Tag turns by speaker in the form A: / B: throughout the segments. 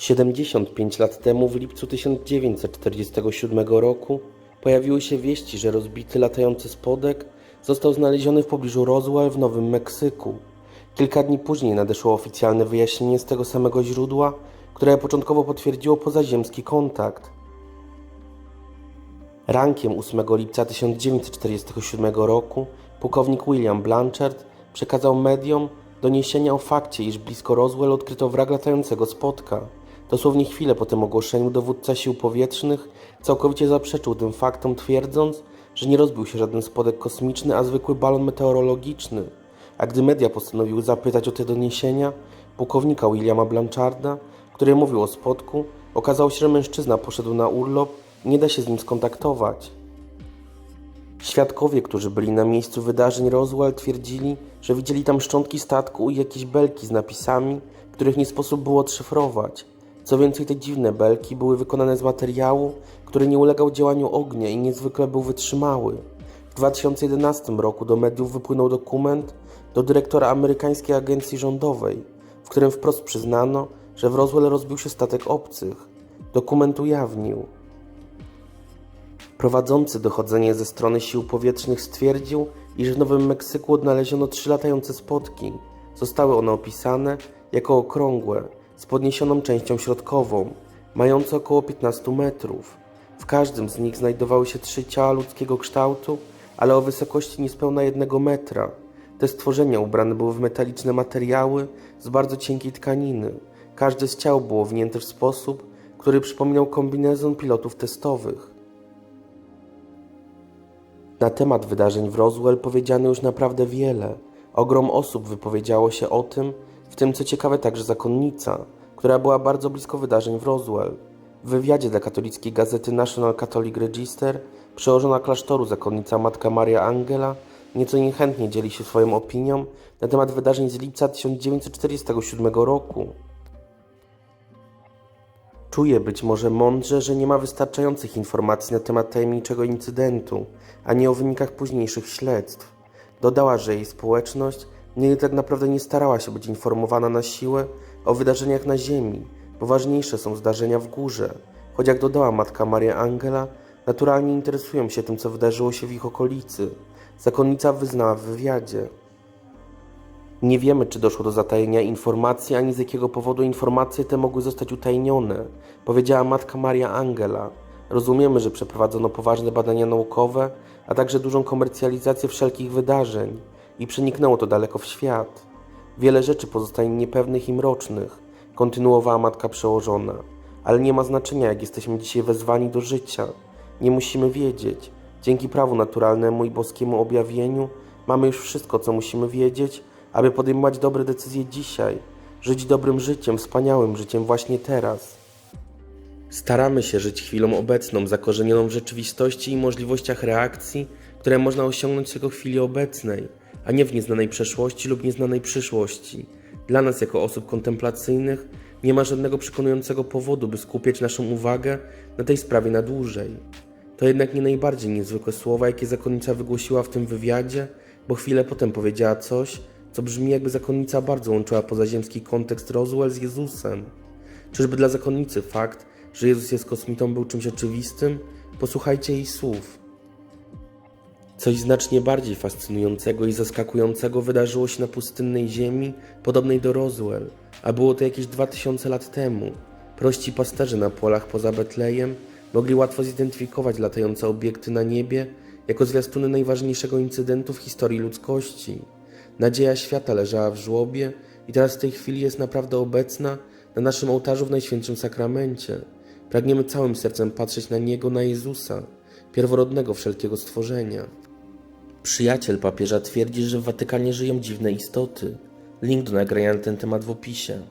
A: 75 lat temu, w lipcu 1947 roku, pojawiły się wieści, że rozbity latający spodek został znaleziony w pobliżu Roswell w Nowym Meksyku. Kilka dni później nadeszło oficjalne wyjaśnienie z tego samego źródła, które początkowo potwierdziło pozaziemski kontakt. Rankiem 8 lipca 1947 roku pułkownik William Blanchard przekazał mediom doniesienia o fakcie, iż blisko Roswell odkryto wrak latającego spotka. Dosłownie chwilę po tym ogłoszeniu dowódca sił powietrznych całkowicie zaprzeczył tym faktom, twierdząc, że nie rozbił się żaden spodek kosmiczny, a zwykły balon meteorologiczny. A gdy media postanowiły zapytać o te doniesienia, pułkownika Williama Blancharda, który mówił o spodku, okazało się, że mężczyzna poszedł na urlop i nie da się z nim skontaktować. Świadkowie, którzy byli na miejscu wydarzeń Roswell, twierdzili, że widzieli tam szczątki statku i jakieś belki z napisami, których nie sposób było odszyfrować. Co więcej, te dziwne belki były wykonane z materiału, który nie ulegał działaniu ognia i niezwykle był wytrzymały. W 2011 roku do mediów wypłynął dokument do dyrektora amerykańskiej agencji rządowej, w którym wprost przyznano, że w Roswell rozbił się statek obcych. Dokument ujawnił, Prowadzący dochodzenie ze strony sił powietrznych stwierdził, iż w Nowym Meksyku odnaleziono trzy latające spotki. Zostały one opisane jako okrągłe, z podniesioną częścią środkową, mające około 15 metrów. W każdym z nich znajdowały się trzy ciała ludzkiego kształtu, ale o wysokości niespełna jednego metra. Te stworzenia ubrane były w metaliczne materiały z bardzo cienkiej tkaniny. Każde z ciał było winięte w sposób, który przypominał kombinezon pilotów testowych. Na temat wydarzeń w Roswell powiedziano już naprawdę wiele. Ogrom osób wypowiedziało się o tym, w tym co ciekawe także zakonnica, która była bardzo blisko wydarzeń w Roswell. W wywiadzie dla katolickiej gazety National Catholic Register przełożona klasztoru zakonnica Matka Maria Angela nieco niechętnie dzieli się swoją opinią na temat wydarzeń z lipca 1947 roku. Czuje być może mądrze, że nie ma wystarczających informacji na temat tajemniczego incydentu, ani o wynikach późniejszych śledztw. Dodała, że jej społeczność nigdy tak naprawdę nie starała się być informowana na siłę o wydarzeniach na Ziemi, bo ważniejsze są zdarzenia w górze. Choć jak dodała matka Maria Angela, naturalnie interesują się tym, co wydarzyło się w ich okolicy. Zakonnica wyznała w wywiadzie. Nie wiemy, czy doszło do zatajenia informacji, ani z jakiego powodu informacje te mogły zostać utajnione, powiedziała matka Maria Angela. Rozumiemy, że przeprowadzono poważne badania naukowe, a także dużą komercjalizację wszelkich wydarzeń i przeniknęło to daleko w świat. Wiele rzeczy pozostaje niepewnych i mrocznych, kontynuowała matka przełożona, ale nie ma znaczenia, jak jesteśmy dzisiaj wezwani do życia. Nie musimy wiedzieć. Dzięki prawu naturalnemu i boskiemu objawieniu mamy już wszystko, co musimy wiedzieć, aby podejmować dobre decyzje dzisiaj, żyć dobrym życiem, wspaniałym życiem właśnie teraz. Staramy się żyć chwilą obecną, zakorzenioną w rzeczywistości i możliwościach reakcji, które można osiągnąć tylko w chwili obecnej, a nie w nieznanej przeszłości lub nieznanej przyszłości. Dla nas, jako osób kontemplacyjnych, nie ma żadnego przekonującego powodu, by skupiać naszą uwagę na tej sprawie na dłużej. To jednak nie najbardziej niezwykłe słowa, jakie zakonnica wygłosiła w tym wywiadzie, bo chwilę potem powiedziała coś, co brzmi jakby zakonnica bardzo łączyła pozaziemski kontekst Roswell z Jezusem. Czyżby dla zakonnicy fakt, że Jezus jest kosmitą był czymś oczywistym? Posłuchajcie jej słów. Coś znacznie bardziej fascynującego i zaskakującego wydarzyło się na pustynnej ziemi, podobnej do Roswell, a było to jakieś 2000 lat temu. Prości pasterze na polach poza Betlejem mogli łatwo zidentyfikować latające obiekty na niebie jako zwiastuny najważniejszego incydentu w historii ludzkości. Nadzieja świata leżała w żłobie i teraz w tej chwili jest naprawdę obecna na naszym ołtarzu w Najświętszym Sakramencie. Pragniemy całym sercem patrzeć na Niego, na Jezusa, pierworodnego wszelkiego stworzenia. Przyjaciel papieża twierdzi, że w Watykanie żyją dziwne istoty. Link do nagrania na ten temat w opisie.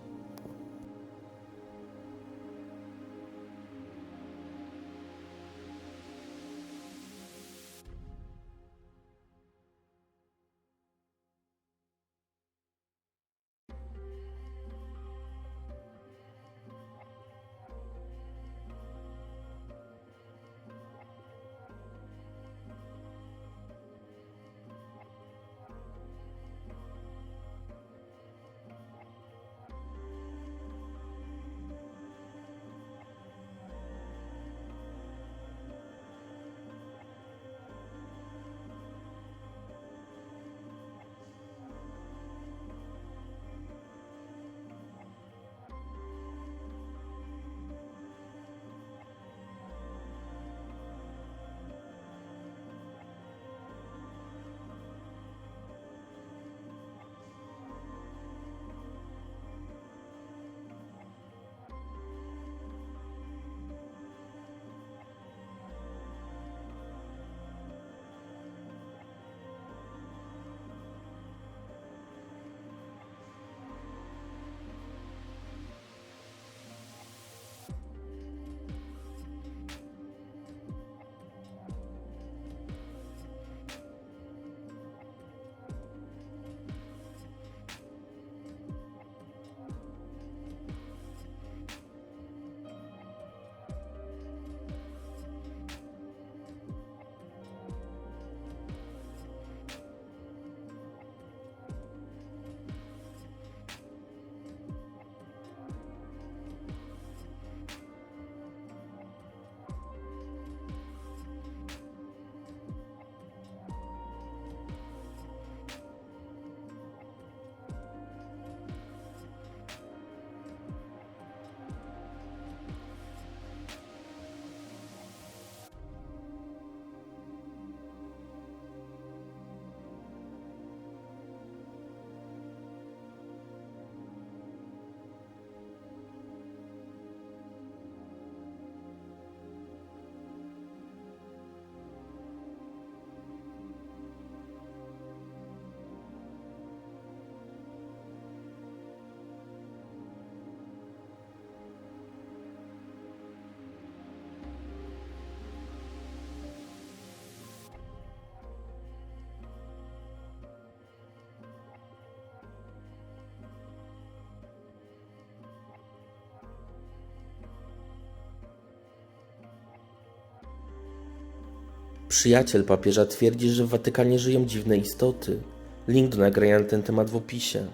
A: Przyjaciel papieża twierdzi, że w Watykanie żyją dziwne istoty. Link do nagrania na ten temat w opisie.